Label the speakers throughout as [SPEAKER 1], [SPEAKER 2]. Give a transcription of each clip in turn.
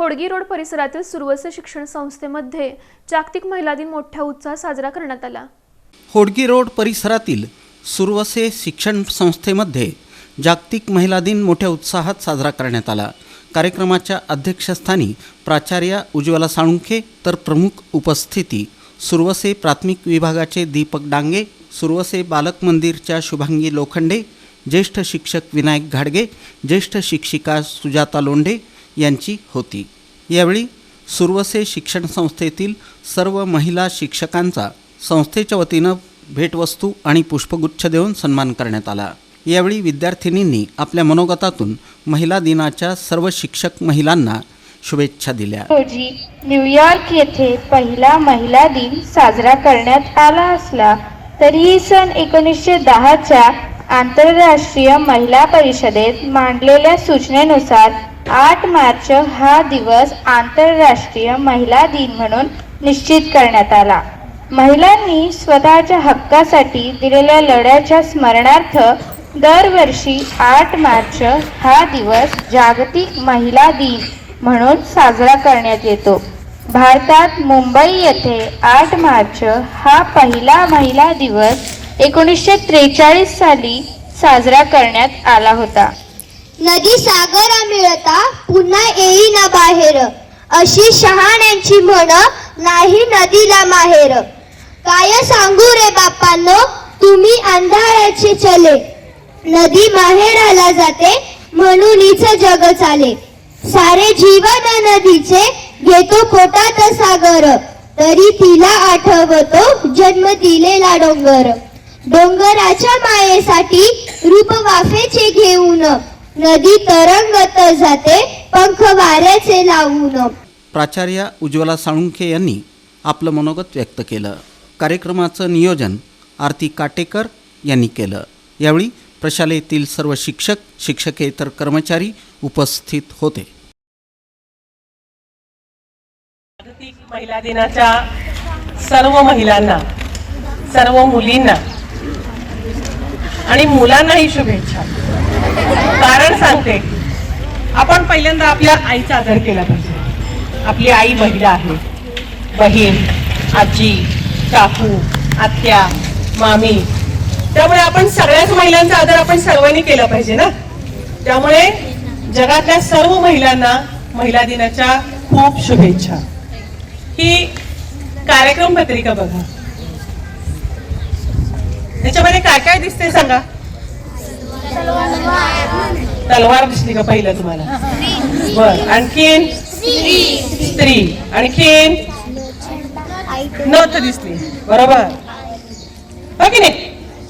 [SPEAKER 1] Hodgi road परिसरातील सुरवसे शिक्षण संस्थेमध्ये जागतिक महिला दिन मोठ्या उत्साहात साजरा करण्यात आला.
[SPEAKER 2] होडगी रोड परिसरातील सुरवसे शिक्षण संस्थेमध्ये जागतिक महिला दिन मोठ्या उत्साहात साजरा करण्यात आला. कार्यक्रमाच्या अध्यक्षस्थानी प्राचार्या उज्ज्वला साळुंखे तर प्रमुख उपस्थिती सुरवसे प्राथमिक विभागाचे दीपक डांगे सुरवसे बालक मंदिरच्या शुभांगी लोखंडे ज्येष्ठ शिक्षक विनायक घाडगे ज्येष्ठ शिक्षिका सुजाता लोंढे यांची होती. यावेळी सुरवसे शिक्षण संस्थेतील सर्व महिला शिक्षकांचा संस्थेच्या वतीनं भेटवस्तू आणि पुष्पगुच्छ देऊन सन्मान करण्यात आला. यावेळी विद्यार्थिनींनी आपल्या मनोगतातून महिला दिनाच्या सर्व शिक्षक महिलांना शुभेच्छा दिल्या.
[SPEAKER 3] रोजी न्यूयॉर्क येथे पहिला महिला दिन साजरा करण्यात आला असला तरीही सन एकोणीसशे दहाच्या आंतरराष्ट्रीय महिला परिषदेत मांडलेल्या सूचनेनुसार आठ मार्च हा दिवस आंतरराष्ट्रीय महिला दिन म्हणून निश्चित करण्यात आला. महिलांनी स्वतःच्या हक्कासाठी दिलेल्या लढ्याच्या स्मरणार्थ दरवर्षी आठ मार्च हा दिवस जागतिक महिला दिन म्हणून साजरा करण्यात येतो. भारतात मुंबई येथे आठ मार्च हा पहिला महिला दिवस एकोणीसशे त्रेचाळीस साली साजरा करण्यात आला होता.
[SPEAKER 4] नदी सागरा मिळता पुन्हा येईना बाहेर. अशी शहाण्यांची म्हण नाही नदीला माहेर. काय सांगू रे बापांनो तुम्ही अंधाराचे चले. नदी माहेराला जाते म्हणूनच जग चाले. सारे जीवन नदीचे घेतो पोटात सागर. तरी तिला आठवतो जन्म दिलेला डोंगर. डोंगराच्या मायेसाठी रूप वाफेचे घेऊन. नदी तरंगत जाते पंख वाऱ्याचे लावून.
[SPEAKER 2] प्राचार्या उज्ज्वला साळुंखे यांनी आपलं मनोगत व्यक्त केलं. कार्यक्रमाचं नियोजन आरती काटेकर यांनी केलं. यावेळी प्रशालेतील सर्व शिक्षक शिक्षकेतर कर्मचारी उपस्थित होते.
[SPEAKER 5] जागतिक महिला दिनाच्या सर्व महिलांना सर्व मुलींना आणि मुलांनाही शुभेच्छा. सांगते. आपण पहिल्यांदा आपल्या आईचा आदर केला पाहिजे. आपली आई महिला आहे. बहीण आजी काकू आत्या मामी. त्यामुळे आपण सगळ्याच महिलांचा आदर आपण सर्वांनी केला पाहिजे ना? त्यामुळे जगातल्या सर्व महिलांना महिला दिनाच्या खूप शुभेच्छा. ही कार्यक्रम पत्रिका बघा. त्याच्यामध्ये काय काय दिसते सांगा तलवार दिसली का पहिलं तुम्हाला? बर. आणखीन? स्त्री. आणखीन? नथ दिसली. बरोबर. हो की नाही?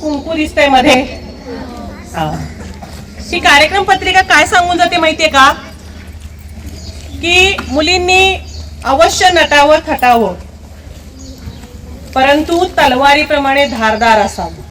[SPEAKER 5] कुंकू दिसतंयमध्ये. हा. ही कार्यक्रम पत्रिका काय सांगून जाते माहितीये का? की मुलींनी अवश्य नटावं थटावं परंतु तलवारीप्रमाणे धारदार असावं.